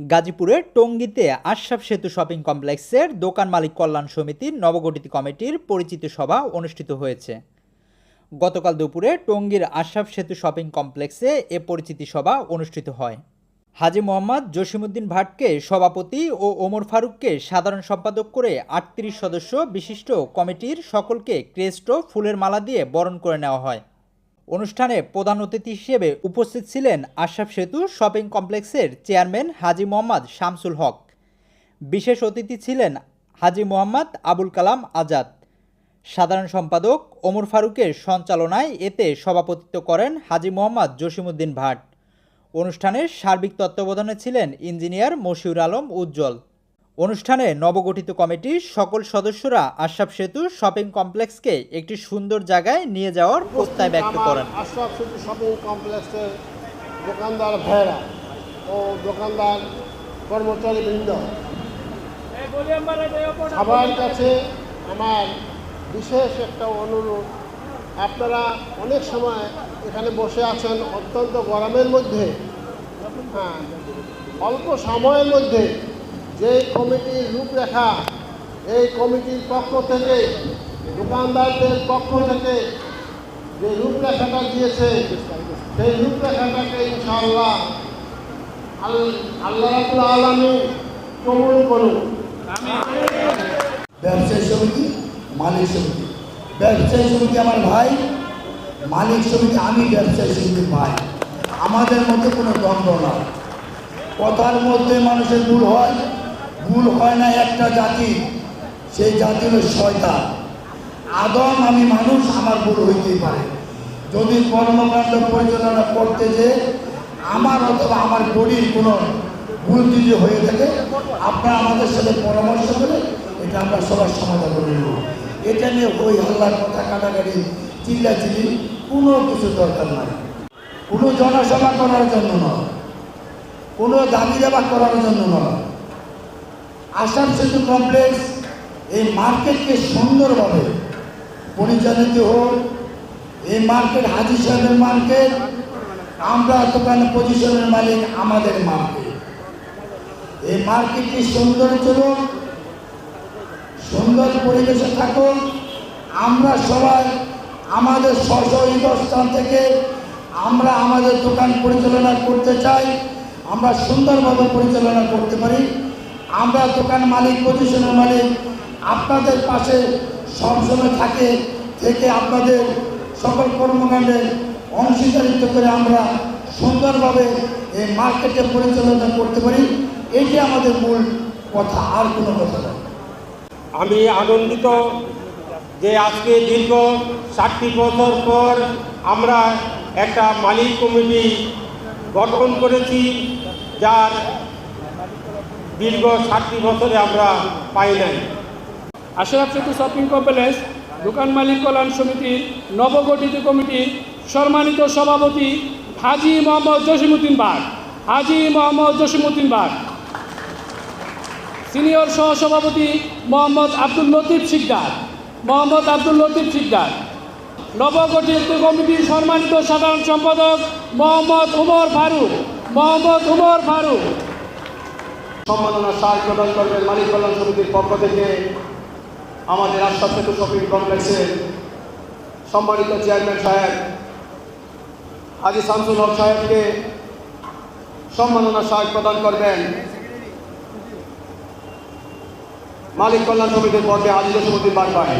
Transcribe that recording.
গাজীপুরের টঙ্গীতে আশরাফ সেতু শপিং কমপ্লেক্সের দোকান মালিক কল্যাণ সমিতির নবগঠিত কমিটির পরিচিত সভা অনুষ্ঠিত হয়েছে। গতকাল দুপুরে টঙ্গীর আশরাফ সেতু শপিং কমপ্লেক্সে এ পরিচিতি সভা অনুষ্ঠিত হয়। হাজি মোহাম্মদ জসিমুদ্দিন ভাটকে সভাপতি ও ওমর ফারুককে সাধারণ সম্পাদক করে আটত্রিশ সদস্য বিশিষ্ট কমিটির সকলকে ক্রেস্ট ফুলের মালা দিয়ে বরণ করে নেওয়া হয়। অনুষ্ঠানে প্রধান অতিথি হিসেবে উপস্থিত ছিলেন আশরাফ সেতু শপিং কমপ্লেক্সের চেয়ারম্যান হাজি মোহাম্মদ শামসুল হক। বিশেষ অতিথি ছিলেন হাজি মোহাম্মদ আবুল কালাম আজাদ। সাধারণ সম্পাদক ওমর ফারুকের সঞ্চালনায় এতে সভাপতিত্ব করেন হাজি মোহাম্মদ জসিমুদ্দিন ভাট। অনুষ্ঠানের সার্বিক তত্ত্বাবধানে ছিলেন ইঞ্জিনিয়ার মশিউর আলম উজ্জ্বল। অনুষ্ঠানে নবগঠিত কমিটির সকল সদস্যরা আশরাফ সেতু শপিং কমপ্লেক্সকে একটি সুন্দর জায়গায় নিয়ে যাওয়ার প্রত্যয় ব্যক্ত করেন। আশরাফ সিটি শপিং কমপ্লেক্সের দোকানদার ভাইরা ও দোকানদার কর্মচারী বৃন্দ সবার কাছে আমার বিশেষ একটা অনুরোধ আপনারা অনেক সময় এখানে বসে আছেন অত্যন্ত গরমের মধ্যে হ্যাঁ অল্প সময়ের মধ্যে যে কমিটির রূপরেখা, এই কমিটির পক্ষ থেকে, দোকানদারদের পক্ষ থেকে যে রূপরেখাটা দিয়েছে, সেই রূপরেখাটাকে ইনশাআল্লাহ আল- আল্লাহ রাবুল আলমী কবুল করুন। ব্যবসায়ী সমিতি, মালিক সমিতি। ব্যবসায়ী সমিতি আমার ভাই, মালিক সমিতি আমি, ব্যবসায়ী সমিতির ভাই। আমাদের মধ্যে কোনো দ্বন্দ্ব না কথার মধ্যে মানুষের ভুল হয় ভুল হয় না একটা জাতি, সেই জাতি হলো শয়তান। আদম আমি মানুষ, আমার ভুল হইতেই পারে। যদি কর্মকাণ্ড পরিচালনা করতে যে আমার অথবা আমার বডির কোনো ভুল যদি হয়ে থাকে, আপনারা আমাদের সাথে পরামর্শ করে এটা আমরা সবার সমাধান করে নেব। এটা নিয়ে ওই হাল্লার কথা কাটাকাটি চিল্লা চিল্লি কোনো কিছু দরকার নাই। কোনো জনসভা করার জন্য নয়। কোনো দাবি দাবা করার জন্য নয়। আসাম সেতু কমপ্লেক্স এই মার্কেটকে সুন্দরভাবে পরিচালিত হোক। এই মার্কেট হাজি সাহেবের মার্কেট, আমরা দোকানে পজিশনের মালিক আমাদের মার্কেট। এই মার্কেটটি সুন্দর চলুক, সুন্দর পরিবেশে থাকুক। আমরা সবাই আমাদের স্ব স্থান থেকে আমরা আমাদের দোকান পরিচালনা করতে চাই। আমরা সুন্দরভাবে পরিচালনা করতে পারি। আমরা দোকান মালিক পজিশনের মালিক, আপনাদের পাশে সবসময় থাকে, থেকে আপনাদের সকল কর্মকাণ্ডে অংশীদারিত্ব করে আমরা সুন্দরভাবে এই মার্কেটে পরিচালনা করতে পারি। এটি আমাদের মূল কথা, আর কোনো কথা নয়। আমি আনন্দিত যে আজকে দীর্ঘ ষাটটি বছর পর আমরা একটা মালিক কমিটি গঠন করেছি, যার দীর্ঘ ষাটটি বছরে আমরা পাই নাই আশরাফ সেতু শপিং কমপ্লেক্স, দোকান মালিক কল্যাণ সমিতির নবগঠিত কমিটির সম্মানিত সভাপতি হাজি মোহাম্মদ জসিমুদ্দিন বাগ। হাজি মোহাম্মদ জসিমুদ্দিন বাগ। সিনিয়র সহসভাপতি মোহাম্মদ আব্দুল লতিফ শিকদার। মোহাম্মদ আব্দুল লতিফ শিকদার। নবগঠিত কমিটির সম্মানিত সাধারণ সম্পাদক মোহাম্মদ উমর ফারুক। মোহাম্মদ উমর ফারুক। সম্মাননা সার প্রদান করবেন মালিক কল্যাণ সমিতির পক্ষ থেকে আমাদের আশা সেতু শপিং কমপ্লেক্সের সম্মানিত চেয়ারম্যান সাহেব, হাজি শামসুল হক সাহেবকে সম্মাননা সার প্রদান করবেন। মালিক কল্যাণ সমিতির পক্ষে হাজি জসিমুদ্দিন বারবাই